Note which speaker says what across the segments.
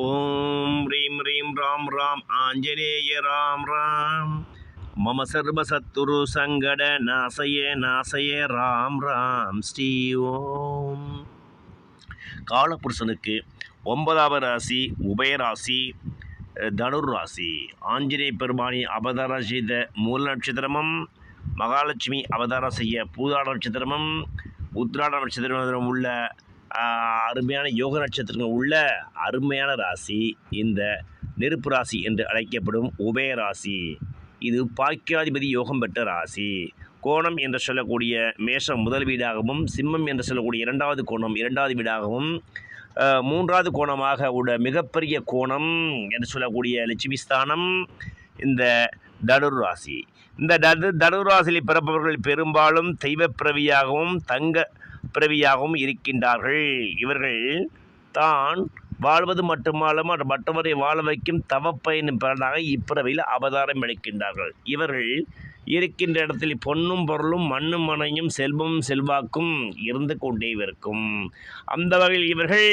Speaker 1: ஓம் ரீம் ரீம் ராம் ராம் ஆஞ்சநேய ராம் ராம். மம சர்வசத்துரு சங்கட நாசய நாசய ராம் ராம். ஸ்ரீ ஓம். காலபுருஷனுக்கு ஒன்பதாவது ராசி உபயராசி தனுர்ராசி. ஆஞ்சநேய பெருமானி அவதாரம் செய்த மூல நட்சத்திரமும் மகாலட்சுமி அவதாரம் செய்ய பூதாட நட்சத்திரமும் உத்ராட நட்சத்திரம் உள்ள அருமையான யோக நட்சத்திரங்கள் உள்ள அருமையான ராசி. இந்த நெருப்பு ராசி என்று அழைக்கப்படும் உபய ராசி. இது பாக்கியாதிபதி யோகம் பெற்ற ராசி. கோணம் என்று சொல்லக்கூடிய மேஷம் முதல் வீடாகவும் சிம்மம் என்று சொல்லக்கூடிய இரண்டாவது கோணம் இரண்டாவது வீடாகவும் மூன்றாவது கோணமாக உள்ள மிகப்பெரிய கோணம் என்று சொல்லக்கூடிய லட்சுமி ஸ்தானம் இந்த தனுர் ராசி. இந்த தனு தனுர் ராசியில் பிறப்பவர்கள் பெரும்பாலும் தெய்வப்பிரவியாகவும் தங்க பிறவியாகவும் இருக்கின்றார்கள். இவர்கள் தான் வாழ்வது மட்டுமல்லாமல் மற்றவரை வாழ வைக்கும் தவப்பயனும் பிறனாக இப்பிறவியில் அவதாரம் எடுக்கின்றார்கள். இவர்கள் இருக்கின்ற இடத்தில் பொன்னும் பொருளும் மண்ணும் மனையும் செல்வமும் செல்வாக்கும் இருந்து கொண்டே இருக்கும். அந்த வகையில் இவர்கள்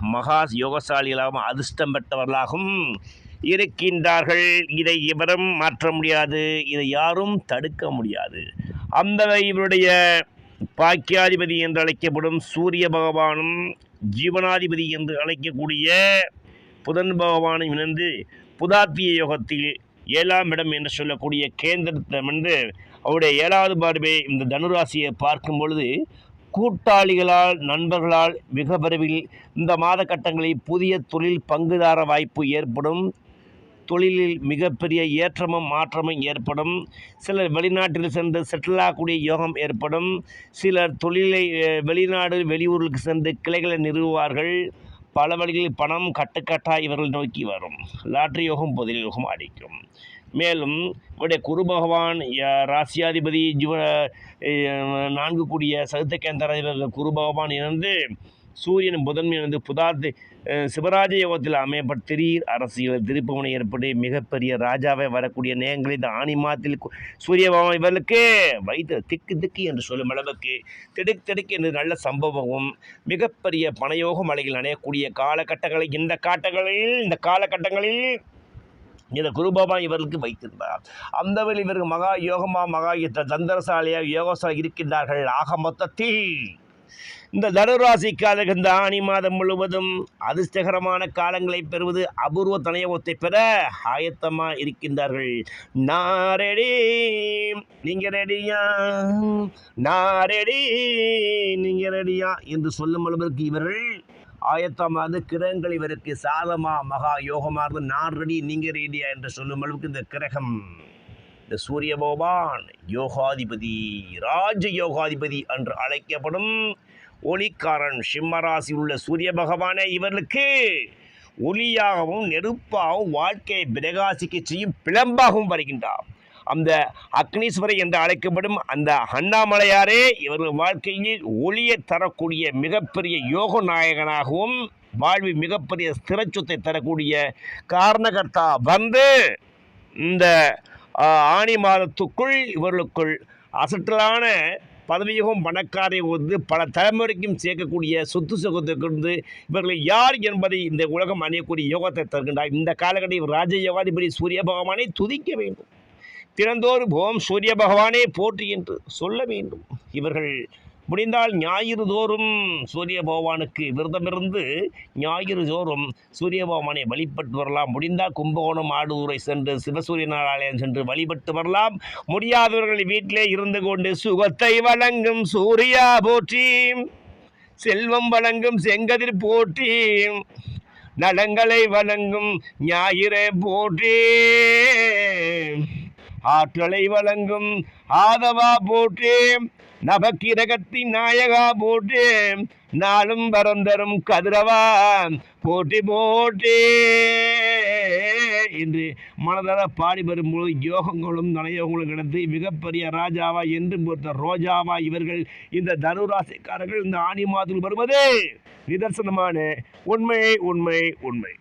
Speaker 1: மகா யோகசாலிகளாகவும் அதிர்ஷ்டம் பெற்றவர்களாகவும் இருக்கின்றார்கள். இதை இவரும் மாற்ற முடியாது. இதை யாரும் தடுக்க முடியாது. அந்த இவருடைய பாக்கியாதிபதி என்று அழைக்கப்படும் சூரிய பகவானும் ஜீவனாதிபதி என்று அழைக்கக்கூடிய புதன் பகவானும் இணைந்து புதாத்திய யோகத்தில் ஏழாம் இடம் என்று சொல்லக்கூடிய கேந்திரத்திடம் என்று அவருடைய ஏழாவது பார்வை இந்த தனுராசியை பார்க்கும் பொழுது கூட்டாளிகளால் நண்பர்களால் மிக விரைவில் இந்த மாத கட்டங்களில் புதிய தொழில் பங்குதார வாய்ப்பு ஏற்படும். தொழிலில் மிகப்பெரிய ஏற்றமும் மாற்றமும் ஏற்படும். சிலர் வெளிநாட்டில் சென்று செட்டில் ஆகக்கூடிய யோகம் ஏற்படும். சிலர் தொழிலை வெளிநாடு வெளியூருக்கு சென்று கிளைகளை நிறுவுவார்கள். பல வழிகளில் பணம் கட்டுக்கட்டாக இவர்கள் நோக்கி வரும். லாட்ரி யோகம் பொதில் யோகம் அடிக்கும். மேலும் இவருடைய குரு பகவான் ராசியாதிபதி ஜீவ நான்கு கூடிய சதுத்த கேந்திர இவர்கள் குரு பகவான் இருந்து சூரியன் புதன் இணைந்து புதார்த்து சிவராஜ யோகத்தில் அமையப்பட்ட திடீர் அரசியல் திருப்பவனை ஏற்பட்டு மிகப்பெரிய ராஜாவை வரக்கூடிய நேரங்களில் இந்த ஆணி மாதத்தில் கு- சூரிய பகவான் இவர்களுக்கு வைத்து திக்கு திக்கு என்று சொல்லும் அளவுக்கு திடுக் திடுக்கு என்று நல்ல சம்பவமும் மிகப்பெரிய பணயோக மலையில் அணையக்கூடிய காலகட்டங்களில் இந்த காட்டங்களில் இந்த காலகட்டங்களில் இந்த குருபாபா இவர்களுக்கு வைத்திருந்தார். அந்த வழி இவர்கள் மகா யோகமா மகா யுத்த தந்திரசாலியாக யோகசா இருக்கின்றார்கள். ஆக மொத்தத்தில் இந்த தனுராசிக்காரர்கள் இந்த ஆணி மாதம் முழுவதும் அதிர்ஷ்டகரமான காலங்களை பெறுவது அபூர்வ தனயோகத்தை பெற ஆயத்தமாக இருக்கின்றார்கள். நான் ரெடி நீங்கள் ரெடியா? நான் ரெடி நீங்கள் ரெடியா? என்று சொல்லும் அளவிற்கு இவர்கள் ஆயத்தமானது கிரகங்கள் இவருக்கு சாதமா மகா யோகமானது இருந்து நான் ரெடி நீங்கள் ரெடியா? என்று சொல்லும் அளவுக்கு இந்த கிரகம். இந்த சூரிய பகவான் யோகாதிபதி ராஜ யோகாதிபதி என்று அழைக்கப்படும் ஒளிக்காரன் சிம்மராசி உள்ள சூரிய பகவானே இவர்களுக்கு ஒளியாகவும் நெருப்பாகவும் வாழ்க்கையை பிரகாசிக்க செய்யும் பிளம்பாகவும் வருகின்றார். அந்த அக்னீஸ்வரை என்று அழைக்கப்படும் அந்த அண்ணாமலையாரே இவர்கள் வாழ்க்கையில் ஒளியை தரக்கூடிய மிகப்பெரிய யோக நாயகனாகவும் வாழ்வில் மிகப்பெரிய ஸ்திரச்சொத்தை தரக்கூடிய காரணகர்த்தா வந்து இந்த ஆணி மாதத்துக்குள் இவர்களுக்குள் அசற்றலான பதவியுகம் பணக்காரை வந்து பல தலைமுறைக்கும் சேர்க்கக்கூடிய சொத்து சுகத்தை வந்து இவர்கள் யார் என்பதை இந்த உலகம் அணியக்கூடிய யோகத்தை தருகின்றார். இந்த காலகட்டத்தில் ராஜ யோகாதிபதி சூரிய பகவானை துதிக்க வேண்டும். திறந்தோறும் ஓம் சூரிய பகவானே போற்று என்று சொல்ல வேண்டும். இவர்கள் முடிந்தால் ஞாயிறு தோறும் சூரிய பகவானுக்கு விரதமிருந்து ஞாயிறு தோறும் சூரிய பகவானை வழிபட்டு வரலாம். முடிந்தால் கும்பகோணம் ஆடூரை சென்று சிவசூரியன் ஆலயம் சென்று வழிபட்டு வரலாம். முடியாதவர்கள் வீட்டிலே இருந்து கொண்டு சுகத்தை வழங்கும் சூர்யா போற்றி செல்வம் வழங்கும் செங்கதிர் போற்றி நலங்களை வழங்கும் ஞாயிறே போற்றி ஆற்றலை வழங்கும் ஆதவா போற்றி நவக்கிரகத்தின் நாயகா போற்றி நாளும் பரந்தரும் கதிரவா போட்டி போற்றி என்று மனதார பாடி வரும்போது யோகங்களும் நனையோகங்களும் கிடந்து மிகப்பெரிய ராஜாவா என்று பொறுத்த ரோஜாவா இவர்கள் இந்த தனுராசிக்காரர்கள் இந்த ஆணி மாதத்தில் வருவது. நிதர்சனமான உண்மை உண்மை உண்மை.